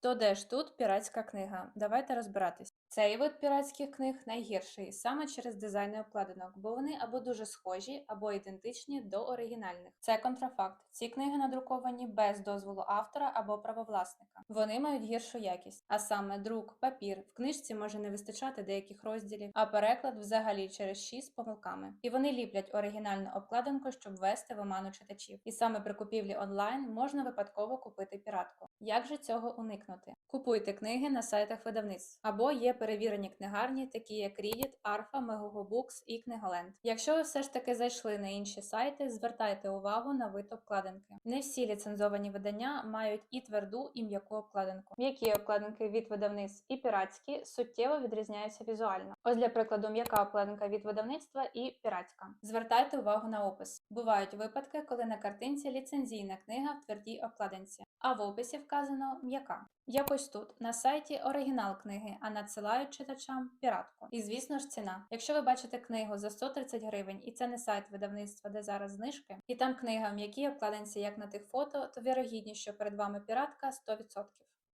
То де ж тут піратська книга? Давайте розбиратись. Цей вид піратських книг найгірший саме через дизайни обкладинок, бо вони або дуже схожі, або ідентичні до оригінальних. Це контрафакт. Ці книги надруковані без дозволу автора або правовласника. Вони мають гіршу якість, а саме друк, папір. В книжці може не вистачати деяких розділів, а переклад взагалі через шість з помилками. І вони ліплять оригінальну обкладинку, щоб ввести в оману читачів. І саме при купівлі онлайн можна випадково купити піратку. Як же цього уникнути? Купуйте книги на сайтах видавництв або є перевірені книгарні, такі як Reddit, Arfa, Megogo Books і Книголенд. Якщо ви все ж таки зайшли на інші сайти, звертайте увагу на вид обкладинки. Не всі ліцензовані видання мають і тверду, і м'яку обкладинку. М'які обкладинки від видавництв і піратські суттєво відрізняються візуально. Ось для прикладу, м'яка обкладинка від видавництва і піратська. Звертайте увагу на опис. Бувають випадки, коли на картинці ліцензійна книга в твердій обкладинці, а в описі вказано м'яка. Якось тут на сайті оригінал книги, а надсилають читачам піратку. І звісно ж ціна. Якщо ви бачите книгу за 130 гривень, і це не сайт видавництва, де зараз знижки, і там книга в м'якій обкладинці, як на тих фото, то вірогідність, що перед вами піратка 100%.